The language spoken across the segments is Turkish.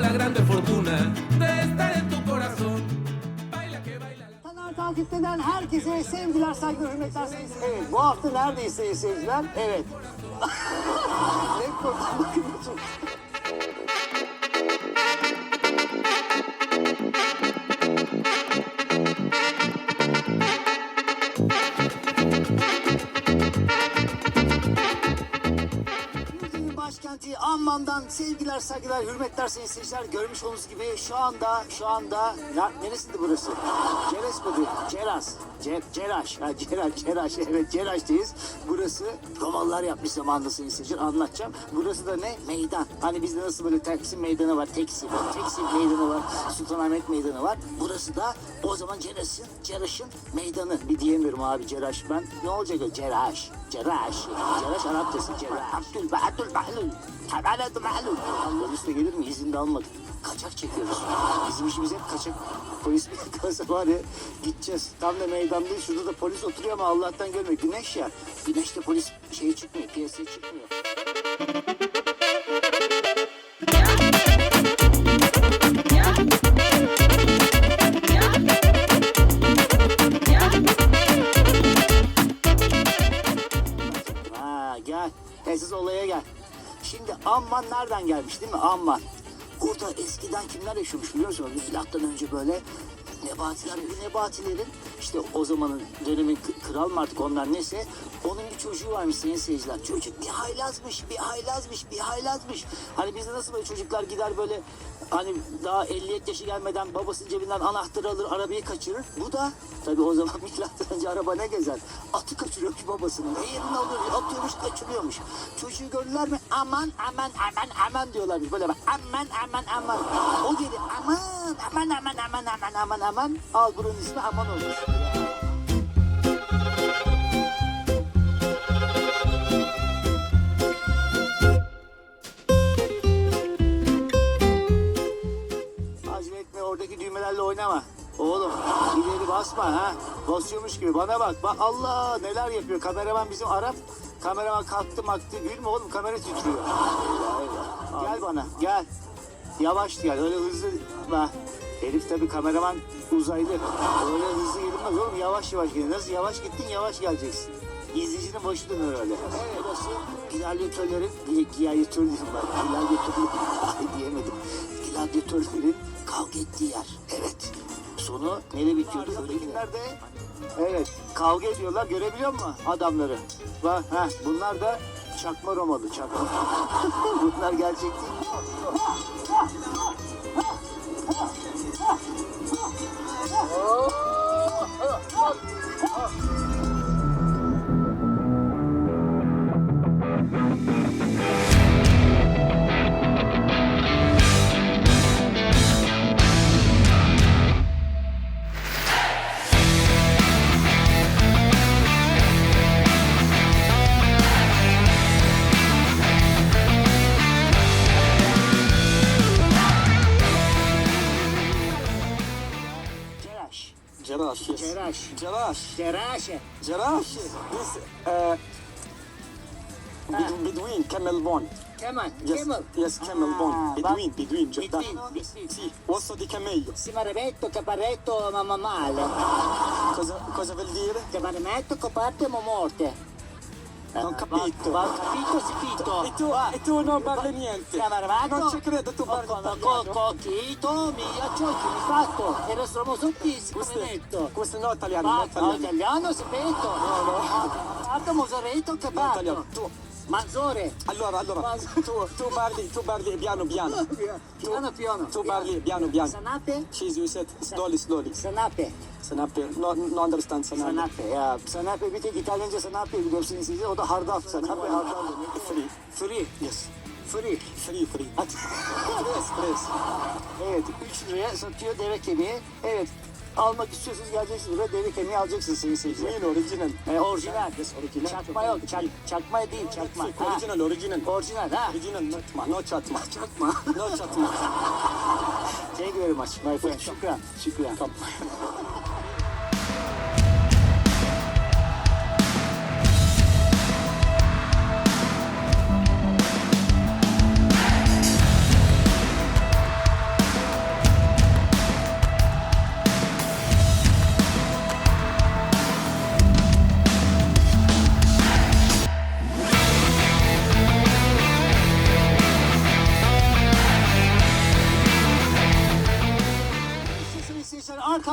La grande fortuna de estar en tu corazón. Baila que baila la Kanal takipten herkese sevgiler, saygılar, hürmetler. Evet, bu hafta neredeyiz sayın seyirciler? Evet. ne konuşuyorsun? Ülkenin Amman'dan sevgiler, saygılar, hürmetler sayın seyirciler. Görmüş olduğunuz gibi şu anda, şu anda, ya, neresiydi burası? Ceres mi? Ceras. Ce, Ceraş. Ha, Ceraş, Ceraş. Evet, Ceraş'tayız. Burası Romalılar yapmış zamanında sayın seyirciler. Anlatacağım. Burası da ne? Meydan. Hani bizde nasıl böyle Taksim Meydanı var, Teksim. Teksim Meydanı var, Sultanahmet Meydanı var. Burası da o zaman Ceras'ın, Ceraş'ın meydanı. Bir diyemiyorum abi Ceraş. Ben ne olacak o? Ceraş. Ceraş. Ceraş Arapçası. Ceraş. Abdül Abdül Mahlul. Tabalad Mahlul. Allah'ın üstüne gelir mi? İzin de almadık. Kaçak çekiyoruz. Bizim işimiz hep kaçak. Polis kalsa var ya gideceğiz. Tam da meydandayız. Şurada da polis oturuyor ama Allah'tan görmüyor. Güneş ya. Güneşte polis şeye çıkmıyor. Piyasaya çıkmıyor. Ha gel. Esas olaya gel. Şimdi Amman nereden gelmiş değil mi? Amman. Burada eskiden kimler yaşamış biliyor musun? Milattan önce böyle Nebatiler, bu Nebatilerin işte o zamanın dönemin kral mı artık onlar neyse onun bir çocuğu varmış sayın seyirciler. Çocuk bir haylazmış, bir haylazmış, bir haylazmış. Hani bizde nasıl böyle çocuklar gider böyle hani daha 50 yaşı gelmeden babasının cebinden anahtarı alır, arabayı kaçırır. Bu da tabii o zaman milattan önce araba ne gezer? Atı kaçırıyormuş babasının. Eğerini alıyor, atıyormuş, kaçırıyormuş. Çocuğu gördüler mi? Aman, aman, aman, aman diyorlarmış. Böyle bak, aman, aman, aman. O geri aman, aman, aman, aman, aman, aman, aman. Al bunun ismi aman olmuş. Acele etme oradaki düğmelerle oynama. Oğlum ileri basma ha. Basıyormuş gibi bana bak. Bak Allah neler yapıyor. Kameraman bizim Arap. Kameraman kalktı maktı. Gülme oğlum kamera titriyor. Gel bana gel. Yavaş gel öyle hızlı. Bak. Herif tabii kameraman uzaylı. Öyle hızlı gelmez oğlum yavaş yavaş gel. Nasıl yavaş gittin yavaş geleceksin. İzleyicinin başı dönüyor öyle. Evet. Burası gladyatörlerin, gladyatör diyorum ben. Gladyatörlerin, ay diyemedim. Gladyatörlerin kavga ettiği yer. Evet. Sonu nereye bitiyordu? Ötekiler de evet kavga ediyorlar. Görebiliyor musun adamları? Bak ha bunlar da çakma Romalı çakma. bunlar gerçek değil. جراشه جراشه this uh, between camel bone كمان yes, camel. yes camel bone between between between sì osso di cammello simaremetto caparretto mamma male. Cosa, cosa vuol dire? camaremetto coperto e morte. Non capito. Va, fito spito. E tu, va, e tu non parli niente. Non ecco. ci credo tu parli italiano. Cocchito, mi acciocchi, mi fatto. E lo sono sottissimo, questo, detto. Questo no italiano, va, no italiano. No italiano, spetto. No, no. Ah, Abbiamo usaretto, capato. No italiano. Tu, Manzore. allora, allora, tu, tu parli, tu parli piano piano. Piano, piano. Tu parli piano piano. Sanape? She's you said slowly, slowly. Sanape. Sanape, no, no understand sanape. Sanape ya. Sanape bir tek İtalyanca sanape biliyorsun siz. O da hardal. Sanape hardal demek. Free. Free. Yes. Free. Free, free. At. Press, press. evet 3 liraya satıyor deve kemiği. Evet. Almak istiyorsanız geleceksiniz buraya deve kemiği alacaksınız sayın seyirciler. Real, original. E, orijinal. Yes, original. Çakma yok. Çak, çakma değil çakma. Ha. original, original. Orijinal ha. Original, not ma, no chatma. Çakma. No chatma. Thank you very much my friend. Şükran. Şükran. Come.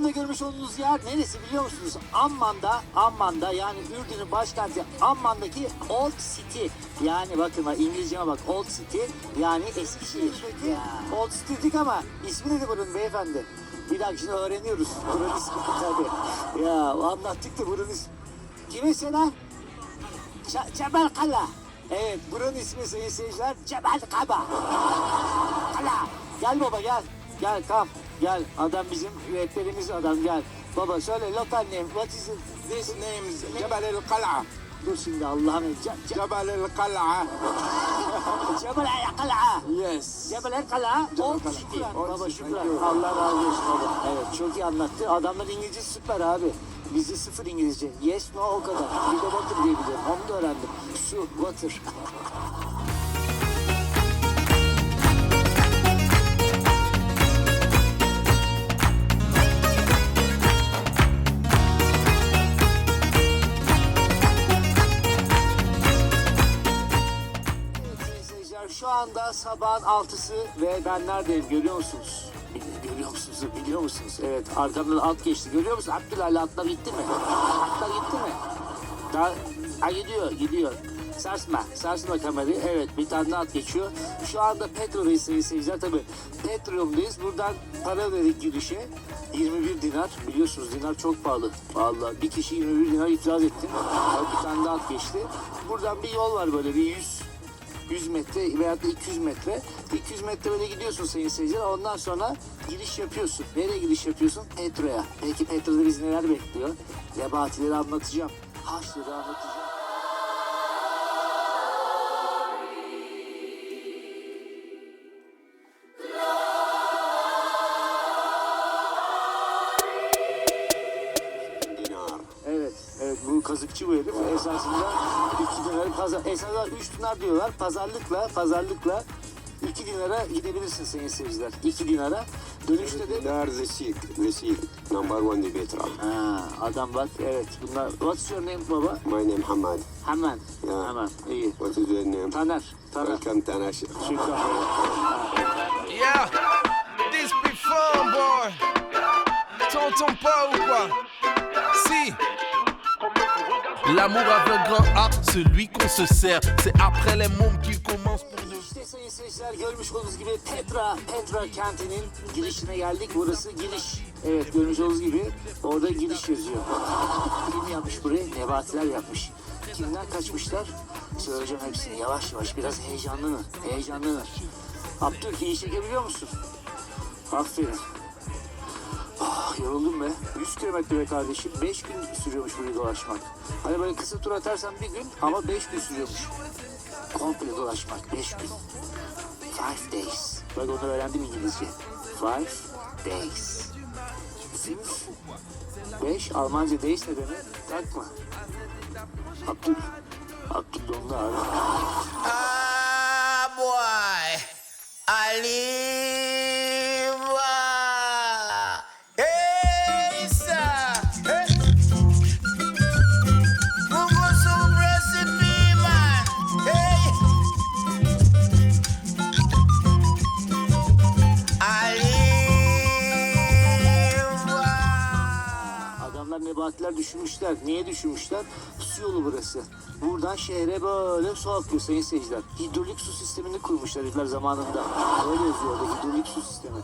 Arkamda görmüş olduğunuz yer neresi biliyor musunuz? Amman'da, Amman'da yani Ürdün'ün başkenti Amman'daki Old City. Yani bakın bak İngilizceme bak Old City yani Eskişehir. Ya. Old City dedik ama ismi nedir bunun beyefendi? Bir dakika şimdi öğreniyoruz. Buranın ismi tabii. Ya anlattık da buranın ismi. Kimin selam? Ce- Cebel Kala. Evet buranın ismi sayın seyirciler Cebel Kaba. Kala. Gel baba gel. Gel kam. Gel. Adam bizim rehberimiz adam gel. Baba söyle local name. What is it? This name is Jabal al-Qal'a. Dur şimdi Allah'ım. Ce- ce-. Cebel Kala. Yes. Cebel El Kala. Old Kala. City. Old Baba şükran. thank you. Allah razı olsun baba. Evet çok iyi anlattı. Adamlar İngilizce süper abi. Bizde sıfır İngilizce. Yes no o kadar. Bir de water diye biliyorum. Onu da öğrendim. Su, water. Şu anda sabahın altısı ve ben neredeyim görüyor musunuz? Görüyor musunuz? Biliyor musunuz? Evet arkamdan at geçti. Görüyor musun? Abdülhalil atlar gitti mi? Atlar gitti mi? Daha, ha, gidiyor gidiyor. Sarsma, sarsma kamerayı. Evet bir tane at geçiyor. Şu anda Petrol'dayız sayın seyirciler. Tabii Petrol'dayız. Buradan para verdik girişe. 21 dinar. Biliyorsunuz dinar çok pahalı. Vallahi bir kişi 21 dinar iflas etti. Bir tane at geçti. Buradan bir yol var böyle bir 100 100 metre veya da 200 metre. 200 metre böyle gidiyorsun sayın seyirciler. Ondan sonra giriş yapıyorsun. Nereye giriş yapıyorsun? Petro'ya. Peki Petro'da bizi neler bekliyor? Nebatileri anlatacağım. Haçları anlatacağım. Kazıkçı bu herif. Esasında 2 dinarı pazar, esasında 3 dinar diyorlar. Pazarlıkla, pazarlıkla 2 dinara gidebilirsin sayın seyirciler. 2 dinara. Dönüşte de Dinar. The Sikh. Number one in petrol. Ha, adam bak evet bunlar what's your name baba? My name Hamad. Hemen. Ya. Hemen. iyi. What is your name? Taner. Taner. Welcome Tanash. Şükran. Yeah, this be fun, boy. T'entends pas ou quoi Si. L'amour avec grand A, celui qu'on se sert. C'est après les mômes qu'il commence pour de İşte sayın seyirciler görmüş olduğunuz gibi Petra, Petra kentinin girişine geldik. Burası giriş. Evet görmüş olduğunuz gibi orada giriş yazıyor. Kim yapmış burayı? Nebatiler yapmış. Kimden kaçmışlar? Söyleyeceğim hepsini yavaş yavaş. Biraz heyecanlanın. Heyecanlanın. Abdül iyi çekebiliyor musun? Aferin. Ah yoruldum be. 100 kilometre be kardeşim. 5 gün sürüyormuş burayı dolaşmak. Hani böyle kısa tur atarsan bir gün ama 5 gün sürüyormuş. Komple dolaşmak 5 gün. Five days. Bak onu öğrendim İngilizce. Five days. Fünf. Beş. Almanca days ne demek? Takma. Abdül. Abdül dondu abi. Ah, boy. Aliva. Nebatiler düşünmüşler. Niye düşünmüşler? Su yolu burası. Buradan şehre böyle su akıyor sayın seyirciler. Hidrolik su sistemini kurmuşlar herifler zamanında. Öyle yazıyor hidrolik su sistemi.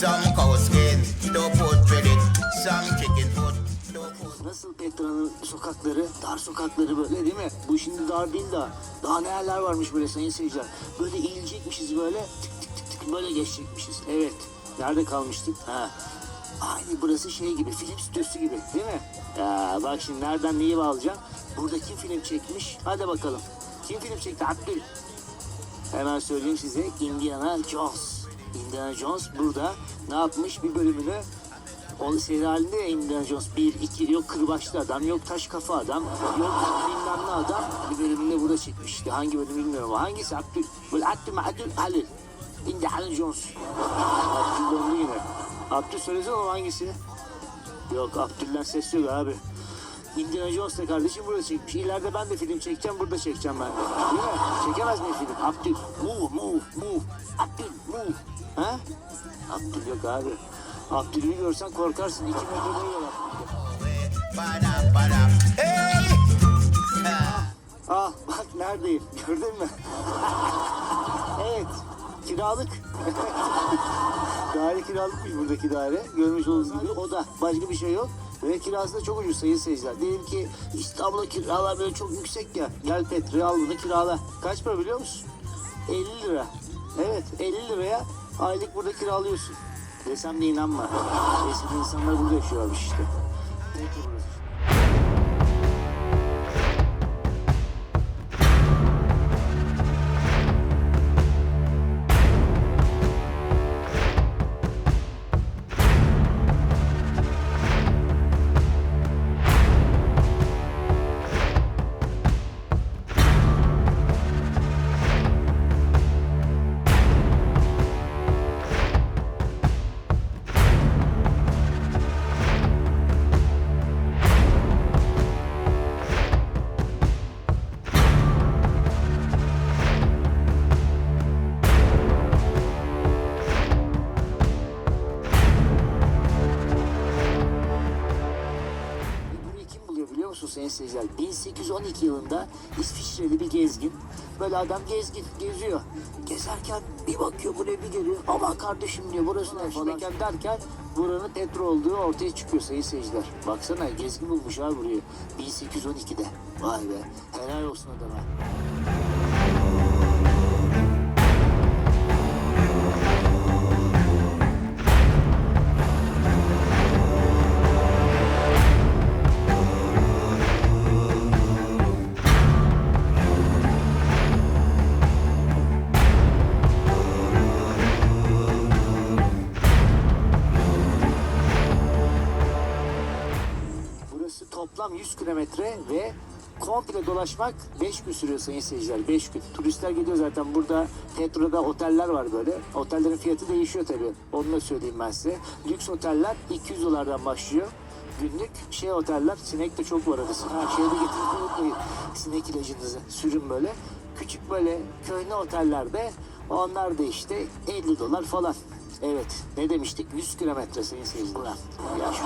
Some cow skin, don't put with it. Some chicken Nasıl Petra'nın sokakları, dar sokakları böyle değil mi? Bu şimdi dar değil de daha neler varmış böyle sayın seyirciler. Böyle eğilecekmişiz böyle tık tık tık tık böyle geçecekmişiz. Evet. Nerede kalmıştık? Ha. Aynı burası şey gibi, film stüdyosu gibi değil mi? Ya bak şimdi nereden neyi bağlayacağım? Burada kim film çekmiş? Hadi bakalım. Kim film çekti? Abdül. Hemen söyleyeyim size Indiana Jones. Indiana Jones burada ne yapmış? Bir bölümünü o seri halinde Indiana Jones 1, 2 yok kırbaçlı adam, yok taş kafa adam, yok bilmem ne adam. Bir bölümünde burada çekmişti. Hangi bölüm bilmiyorum ama hangisi? Abdül, böyle Abdül Mahadül Halil. Indiana Jones. Abdül dondu yine. Abdül söylesene o hangisi? Yok Abdül'den ses yok abi. Indiana Jones da kardeşim burada çekmiş. İleride ben de film çekeceğim, burada çekeceğim ben de. Değil mi? Çekemez miyim film? Abdül, move, move, move. Abdül, move. Ha? Abdül yok abi. Abdül'ü görsen korkarsın. İki metre boyu var. Ah bak neredeyim gördün mü? evet kiralık. daire kiralıkmış buradaki daire. Görmüş olduğunuz gibi o da başka bir şey yok. Ve kirası da çok ucuz sayın seyirciler. Diyelim ki İstanbul'da kiralar böyle çok yüksek ya. Gel Petre al bunu kirala. Kaç para biliyor musun? 50 lira. Evet 50 liraya aylık burada kiralıyorsun. Desem de inanma. Eski insanlar burada yaşıyormuş işte. Peki burası. Seyirciler? 1812 yılında İsviçreli bir gezgin. Böyle adam gezgin, geziyor. Gezerken bir bakıyor buraya bir geliyor. Aman kardeşim diyor burası ne falan derken buranın Petro olduğu ortaya çıkıyor sayın seyirciler. Baksana gezgin bulmuş ha burayı. 1812'de. Vay be. Helal olsun adama. Kilometre ve komple dolaşmak 5 gün sürüyor sayın seyirciler. 5 gün. Turistler geliyor zaten. Burada Petro'da oteller var böyle. Otellerin fiyatı değişiyor tabii. Onu da söyleyeyim ben size. Lüks oteller 200 dolardan başlıyor. Günlük şey oteller, sinek de çok var arası. Ha, şeyde getirip unutmayın. Sinek ilacınızı sürün böyle. Küçük böyle köyne otellerde onlar da işte 50 dolar falan. Evet ne demiştik 100 kilometre sayın seyirciler. Ya şu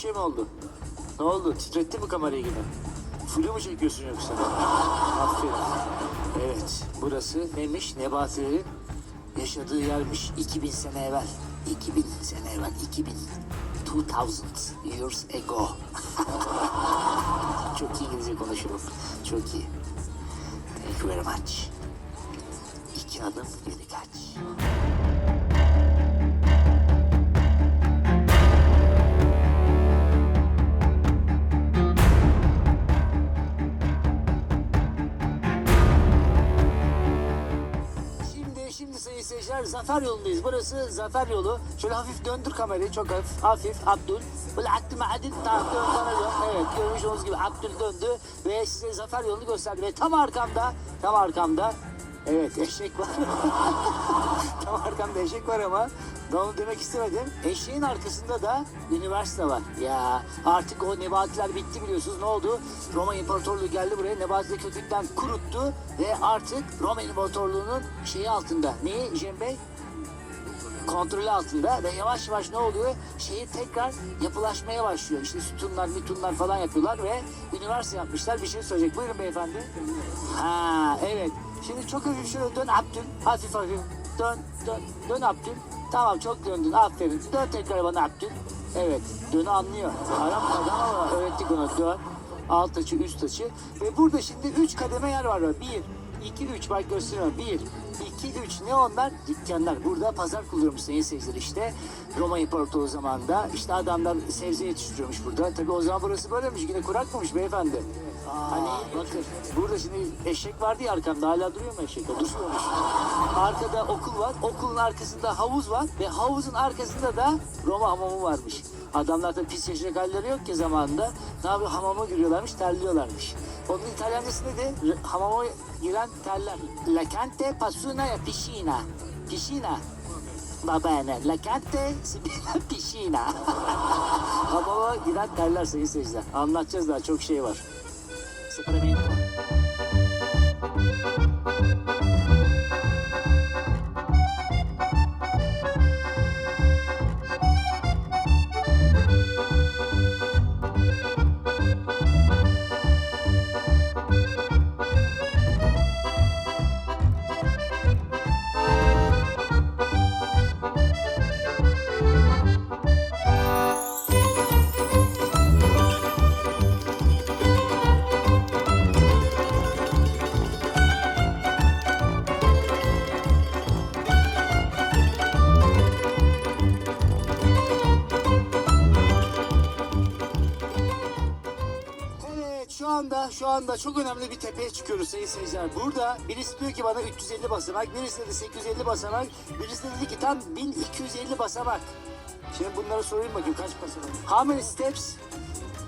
şey mi oldu? Ne oldu? Titretti mi kamerayı yine? Flu mu çekiyorsun yoksa? Aferin. Evet, burası neymiş? Nebatilerin yaşadığı yermiş 2000 sene evvel. 2000 sene evvel, 2000. 2000 years ago. Çok iyi İngilizce konuşurum. Çok iyi. Thank you very much. İki adım geri kaç. Seyirciler Zafer yolundayız. Burası Zafer yolu. Şöyle hafif döndür kamerayı çok hafif. Hafif Abdül. Böyle taraf dön bana dön. Evet görmüş olduğunuz gibi Abdül döndü ve size Zafer yolunu gösterdi. Ve tam arkamda tam arkamda Evet eşek var. tam arkamda eşek var ama onu demek istemedim. Eşeğin arkasında da üniversite var. Ya artık o nebatiler bitti biliyorsunuz. Ne oldu? Roma İmparatorluğu geldi buraya. Nebatileri kökünden kuruttu ve artık Roma İmparatorluğu'nun şeyi altında. Neyi Cem Bey? kontrolü altında ve yavaş yavaş ne oluyor? Şehir tekrar yapılaşmaya başlıyor. İşte sütunlar, mitunlar falan yapıyorlar ve üniversite yapmışlar. Bir şey söyleyecek. Buyurun beyefendi. Ha evet. Şimdi çok hafif şöyle dön Abdül. Hafif hafif. Dön, dön, dön Abdül. Tamam çok döndün. Aferin. Dön tekrar bana Abdül. Evet. Dönü anlıyor. Aram adam ama öğrettik ona. Dön. Alt açı, üst açı. Ve burada şimdi üç kademe yer var. Bir, iki, üç. Bak gösteriyorum. Bir, 2, 3 ne onlar? Dükkanlar. Burada pazar kuruyormuş sayın seyirciler işte. Roma İmparatorluğu zamanında işte adamlar sebze yetiştiriyormuş burada. Tabii o zaman burası böylemiş. Yine kurakmamış beyefendi. Hani bakın burada şimdi eşek vardı ya arkamda hala duruyor mu eşek? O Durmuyormuş. Arkada okul var. Okulun arkasında havuz var ve havuzun arkasında da Roma hamamı varmış. Adamlar da pis yaşayacak halleri yok ki zamanında. Ne yapıyor? Hamama giriyorlarmış, terliyorlarmış. Onun İtalyancası ne de? R- Hamama giren terler. La cante passuna e piscina. Piscina. Va bene. La cante piscina. Hamama giren terler sayın seyirciler. Anlatacağız daha çok şey var. Sacramento. Evet anda çok önemli bir tepeye çıkıyoruz sayın seyirciler. Burada birisi diyor ki bana 350 basamak, birisi dedi 850 basamak, birisi de dedi ki tam 1250 basamak. Şimdi bunları sorayım bakayım kaç basamak? How many steps?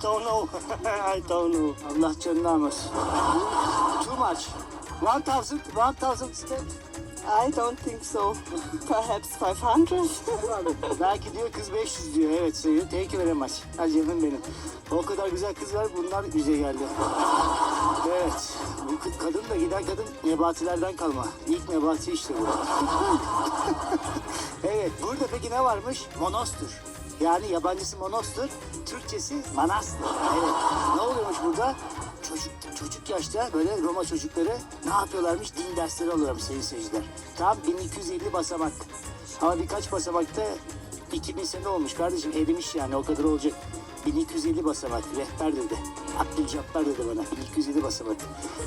Don't know. I don't know. Allah canını almasın. Too much. 1000, 1000 steps. I don't think so. Perhaps 500. Belki diyor kız 500 diyor. Evet sayıyor. Thank you very much. Ha canım benim. O kadar güzel kız var bunlar bize geldi. Evet. Bu kadın da giden kadın nebatilerden kalma. İlk nebati işte bu. evet. Burada peki ne varmış? Monostur. Yani yabancısı monostur, Türkçesi manastır. Evet. Ne oluyormuş burada? Çocuk, çocuk yaşta böyle Roma çocukları ne yapıyorlarmış? Din dersleri alıyorlarmış sayın seyirciler. Tam 1250 basamak. Ama birkaç basamakta 2000 sene olmuş kardeşim erimiş yani o kadar olacak. 1250 basamak rehber dedi. Abdülcabbar dedi bana 1250 basamak.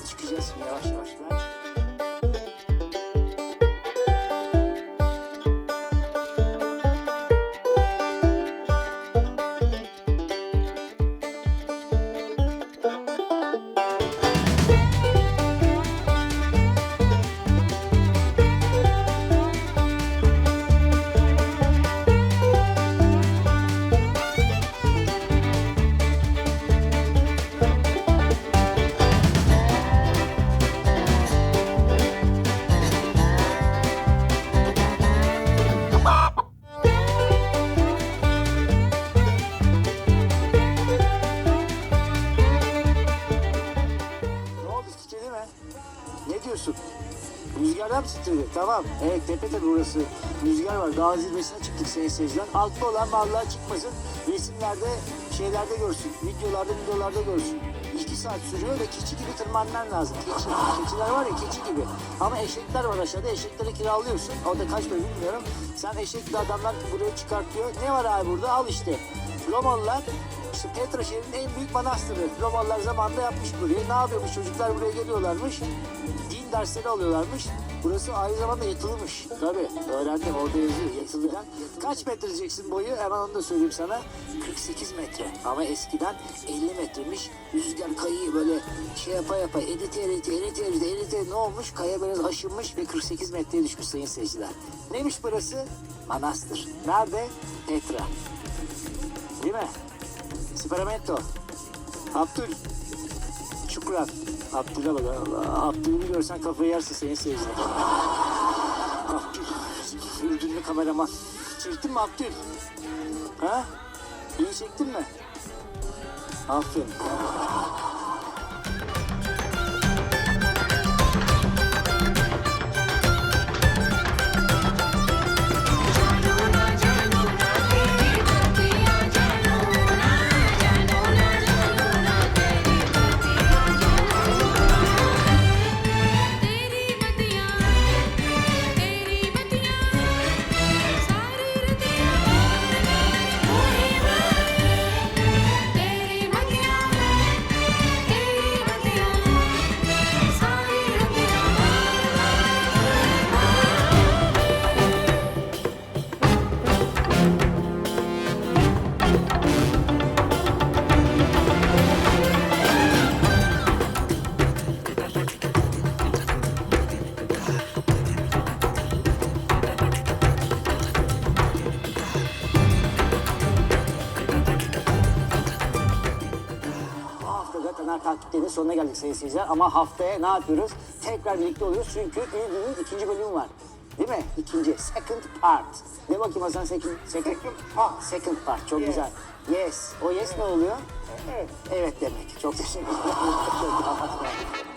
Çıkacağız yavaş yavaş. Ben... Tamam. Evet tepe tabi burası. Rüzgar var. Dağ zirvesine çıktık seyirciler. Altta olan vallahi çıkmasın. Resimlerde, şeylerde görsün. Videolarda, videolarda görsün. İki saat sürüyor ve keçi gibi tırmanman lazım. Keçi. Keçiler var ya keçi gibi. Ama eşekler var aşağıda. Eşekleri kiralıyorsun. O da kaç para bilmiyorum. Sen eşekli adamlar buraya çıkartıyor. Ne var abi burada? Al işte. Romalılar işte Petra şehrinin en büyük manastırı. Romalılar zamanında yapmış burayı. Ne yapıyormuş çocuklar buraya geliyorlarmış. Din dersleri alıyorlarmış. Burası aynı zamanda yatılmış. Tabii öğrendim orada yazıyor yatılıdan. Kaç metre diyeceksin boyu hemen onu da söyleyeyim sana. 48 metre ama eskiden 50 metremiş. Rüzgar kayıyı böyle şey yapa yapa erite erite erite erite erite ne olmuş? Kaya biraz aşınmış ve 48 metreye düşmüş sayın seyirciler. Neymiş burası? Manastır. Nerede? Petra. Değil mi? Sacramento. Abdül. Şükran. Abdül'e bak. Abdül'ü görsen kafayı yersin senin seyirciler. Abdül. Ürdünlü kameraman. Çektin mi Abdül? Ha? İyi çektin mi? Aferin. Sonuna geldik sayın seyirciler. Ama haftaya ne yapıyoruz? Tekrar birlikte oluyoruz çünkü İlgün'ün ikinci bölümü var. Değil mi? İkinci, second part. Ne bakayım Hasan second, second, part. Second part, çok güzel. Yes. O yes ne oluyor? Evet. Evet demek. Çok teşekkür ederim.